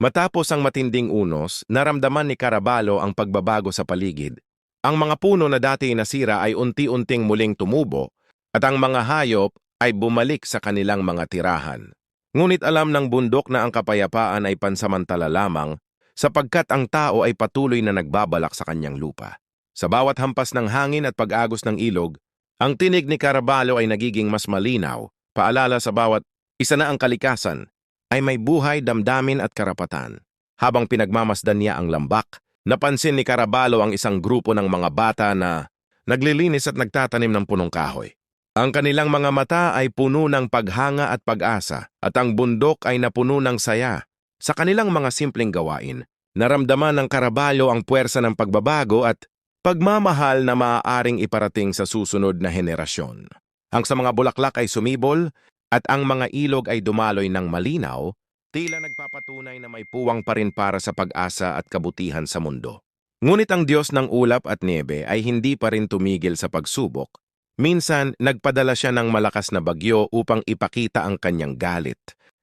Matapos ang matinding unos, naramdaman ni Carabalo ang pagbabago sa paligid. Ang mga puno na dati nasira ay unti-unting muling tumubo at ang mga hayop ay bumalik sa kanilang mga tirahan. Ngunit alam ng bundok na ang kapayapaan ay pansamantala lamang sapagkat ang tao ay patuloy na nagbabalak sa kanyang lupa. Sa bawat hampas ng hangin at pag-agos ng ilog, ang tinig ni Carabalo ay nagiging mas malinaw, paalala sa bawat isa na ang kalikasan ay may buhay, damdamin at karapatan. Habang pinagmamasdan niya ang lambak, napansin ni Carabalo ang isang grupo ng mga bata na naglilinis at nagtatanim ng punong kahoy. Ang kanilang mga mata ay puno ng paghanga at pag-asa at ang bundok ay napuno ng saya. Sa kanilang mga simpleng gawain, naramdaman ng Carabalo ang puwersa ng pagbabago at pagmamahal na maaaring iparating sa susunod na henerasyon. Ang sa mga bulaklak ay sumibol at ang mga ilog ay dumaloy ng malinaw, tila nagpapatunay na may puwang pa rin para sa pag-asa at kabutihan sa mundo. Ngunit ang Diyos ng ulap at niebe ay hindi pa rin tumigil sa pagsubok. Minsan, nagpadala siya ng malakas na bagyo upang ipakita ang kanyang galit.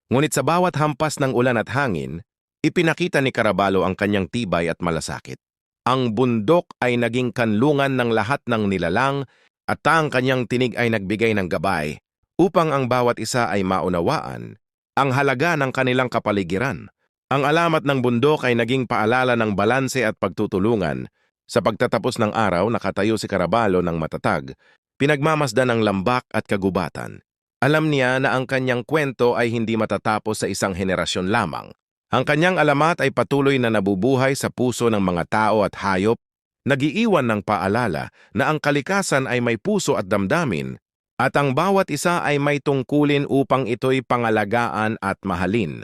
Ngunit sa bawat hampas ng ulan at hangin, ipinakita ni Carabalo ang kanyang tibay at malasakit. Ang bundok ay naging kanlungan ng lahat ng nilalang at ang kanyang tinig ay nagbigay ng gabay upang ang bawat isa ay maunawaan ang halaga ng kanilang kapaligiran. Ang alamat ng bundok ay naging paalala ng balanse at pagtutulungan. Sa pagtatapos ng araw, nakatayo si Carabalo ng matatag, pinagmamasdan ng lambak at kagubatan. Alam niya na ang kanyang kwento ay hindi matatapos sa isang henerasyon lamang. Ang kanyang alamat ay patuloy na nabubuhay sa puso ng mga tao at hayop, nagiiwan ng paalala na ang kalikasan ay may puso at damdamin at ang bawat isa ay may tungkulin upang ito'y pangalagaan at mahalin.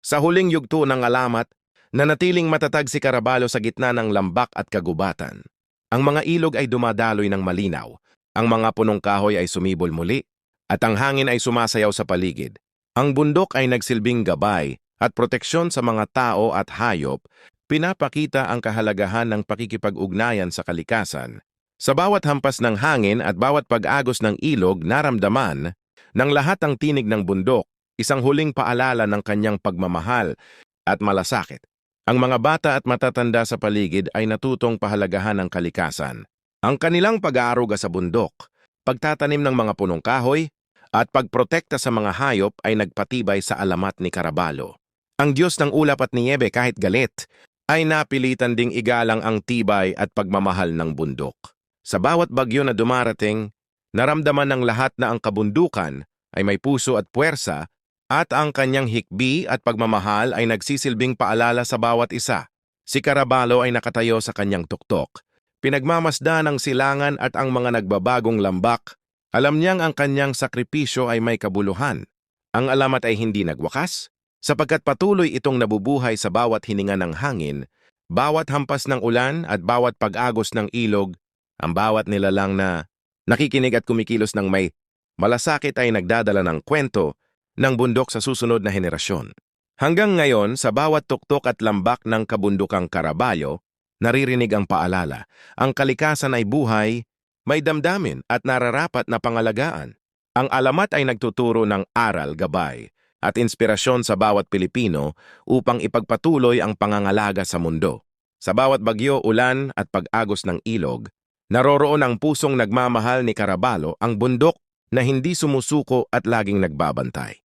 Sa huling yugto ng alamat, nanatiling matatag si Carabalo sa gitna ng lambak at kagubatan. Ang mga ilog ay dumadaloy ng malinaw, ang mga punong kahoy ay sumibol muli, at ang hangin ay sumasayaw sa paligid. Ang bundok ay nagsilbing gabay at proteksyon sa mga tao at hayop, pinapakita ang kahalagahan ng pakikipag-ugnayan sa kalikasan sa bawat hampas ng hangin at bawat pag-agos ng ilog naramdaman ng lahat ang tinig ng bundok, isang huling paalala ng kanyang pagmamahal at malasakit. Ang mga bata at matatanda sa paligid ay natutong pahalagahan ng kalikasan. Ang kanilang pag-aaruga sa bundok, pagtatanim ng mga punong kahoy, at pagprotekta sa mga hayop ay nagpatibay sa alamat ni Carabalo. Ang Diyos ng ulap at niyebe kahit galit, ay napilitan ding igalang ang tibay at pagmamahal ng bundok. Sa bawat bagyo na dumarating, naramdaman ng lahat na ang kabundukan ay may puso at puwersa at ang kanyang hikbi at pagmamahal ay nagsisilbing paalala sa bawat isa. Si Carabalo ay nakatayo sa kanyang tuktok. Pinagmamasda ng silangan at ang mga nagbabagong lambak. Alam niyang ang kanyang sakripisyo ay may kabuluhan. Ang alamat ay hindi nagwakas, sapagkat patuloy itong nabubuhay sa bawat hininga ng hangin, bawat hampas ng ulan at bawat pag-agos ng ilog ang bawat nilalang na nakikinig at kumikilos ng may malasakit ay nagdadala ng kwento ng bundok sa susunod na henerasyon. Hanggang ngayon, sa bawat tuktok at lambak ng kabundukang Karabayo, naririnig ang paalala. Ang kalikasan ay buhay, may damdamin at nararapat na pangalagaan. Ang alamat ay nagtuturo ng aral, gabay, at inspirasyon sa bawat Pilipino upang ipagpatuloy ang pangangalaga sa mundo. Sa bawat bagyo, ulan at pag-agos ng ilog, Naroroon ang pusong nagmamahal ni Carabalo ang bundok na hindi sumusuko at laging nagbabantay.